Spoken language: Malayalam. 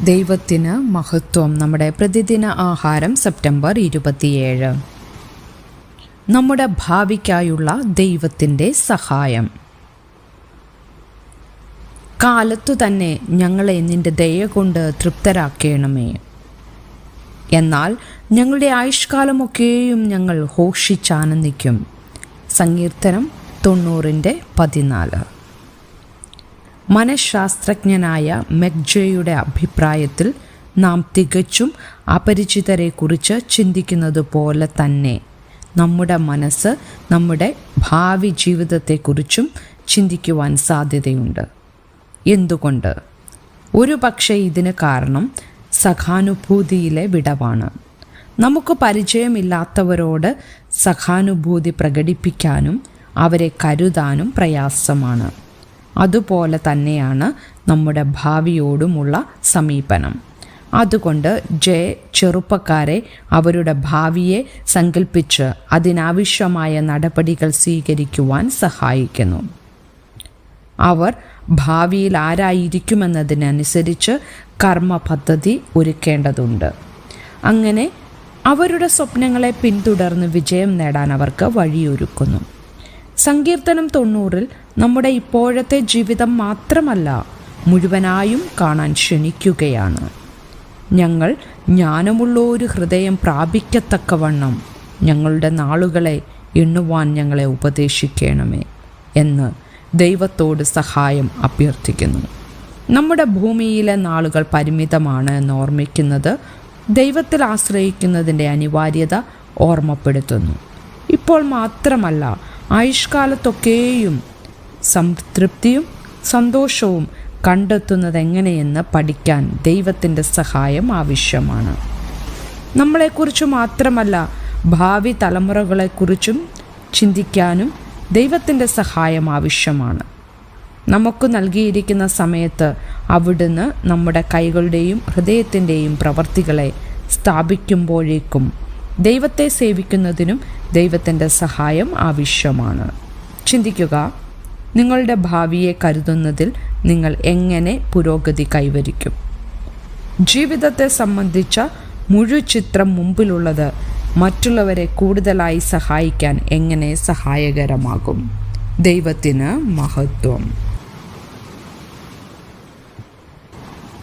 ദൈവത്തിന് മഹത്വം. നമ്മുടെ പ്രതിദിന ആഹാരം സെപ്റ്റംബർ ഇരുപത്തിയേഴ്. നമ്മുടെ ഭാവിക്കായുള്ള ദൈവത്തിന്റെ സഹായം. കാലത്തു തന്നെ ഞങ്ങളെ നിന്റെ ദയ കൊണ്ട് തൃപ്തരാക്കണമേ. എന്നാൽ ഞങ്ങളുടെ ആയുഷ്കാലമൊക്കെയും ഞങ്ങൾ ഘോഷിച്ചാനന്ദിക്കും. സങ്കീർത്തനം തൊണ്ണൂറിന്റെ പതിനാല്. മനഃശാസ്ത്രജ്ഞനായ മെഗ്ജയുടെ അഭിപ്രായത്തിൽ നാം തികച്ചും അപരിചിതരെക്കുറിച്ച് ചിന്തിക്കുന്നത് പോലെ തന്നെ നമ്മുടെ മനസ്സ് നമ്മുടെ ഭാവി ജീവിതത്തെക്കുറിച്ചും ചിന്തിക്കുവാൻ സാധ്യതയുണ്ട്. എന്തുകൊണ്ട്? ഒരു പക്ഷേ ഇതിന് കാരണം സഖാനുഭൂതിയിലെ വിടവാണ്. നമുക്ക് പരിചയമില്ലാത്തവരോട് സഖാനുഭൂതി പ്രകടിപ്പിക്കാനും അവരെ കരുതാനും പ്രയാസമാണ്. അതുപോലെ തന്നെയാണ് നമ്മുടെ ഭാവിയോടുമുള്ള സമീപനം. അതുകൊണ്ട് ജെ ചെറുപ്പക്കാരെ അവരുടെ ഭാവിയെ സങ്കല്പിച്ച് അതിനാവശ്യമായ നടപടികൾ സ്വീകരിക്കുവാൻ സഹായിക്കുന്നു. അവർ ഭാവിയിൽ ആരായിരിക്കുമെന്നതിനനുസരിച്ച് കർമ്മ പദ്ധതി ഒരുക്കേണ്ടതുണ്ട്. അങ്ങനെ അവരുടെ സ്വപ്നങ്ങളെ പിന്തുടർന്ന് വിജയം നേടാൻ അവർക്ക് വഴിയൊരുക്കുന്നു. സങ്കീർത്തനം തൊണ്ണൂറിൽ നമ്മുടെ ഇപ്പോഴത്തെ ജീവിതം മാത്രമല്ല മുഴുവനായും കാണാൻ ക്ഷണിക്കുകയാണ്. ഞങ്ങൾ ജ്ഞാനമുള്ള ഒരു ഹൃദയം പ്രാപിക്കത്തക്കവണ്ണം ഞങ്ങളുടെ നാളുകളെ എണ്ണുവാൻ ഞങ്ങളെ ഉപദേശിക്കണമേ എന്ന് ദൈവത്തോട് സഹായം അഭ്യർത്ഥിക്കുന്നു. നമ്മുടെ ഭൂമിയിലെ നാളുകൾ പരിമിതമാണ് എന്ന് ഓർമ്മിക്കുന്നത് ദൈവത്തിൽ ആശ്രയിക്കുന്നതിന്റെ അനിവാര്യത ഓർമ്മപ്പെടുത്തുന്നു. ഇപ്പോൾ മാത്രമല്ല ആയുഷ്കാലത്തൊക്കെയും സംതൃപ്തിയും സന്തോഷവും കണ്ടെത്തുന്നത് എങ്ങനെയെന്ന് പഠിക്കാൻ ദൈവത്തിന്റെ സഹായം ആവശ്യമാണ്. നമ്മളെക്കുറിച്ച് മാത്രമല്ല ഭാവി തലമുറകളെക്കുറിച്ചും ചിന്തിക്കാനും ദൈവത്തിന്റെ സഹായം ആവശ്യമാണ്. നമുക്ക് നൽകിയിരിക്കുന്ന സമയത്ത് അവിടുന്ന് നമ്മുടെ കൈകളുടെയും ഹൃദയത്തിന്റെയും പ്രവർത്തികളെ സ്ഥാപിക്കുമ്പോഴേക്കും ദൈവത്തെ സേവിക്കുന്നതിനും ദൈവത്തിന്റെ സഹായം ആവശ്യമാണ്. ചിന്തിക്കുക നിങ്ങളുടെ ഭാവിയെ കരുതുന്നതിൽ നിങ്ങൾ എങ്ങനെ പുരോഗതി കൈവരിക്കും? ജീവിതത്തെ സംബന്ധിച്ച മുഴുചിത്രം മുമ്പിലുള്ളത് മറ്റുള്ളവരെ കൂടുതലായി സഹായിക്കാൻ എങ്ങനെ സഹായകരമാകും? ദൈവത്തിന് മഹത്വം.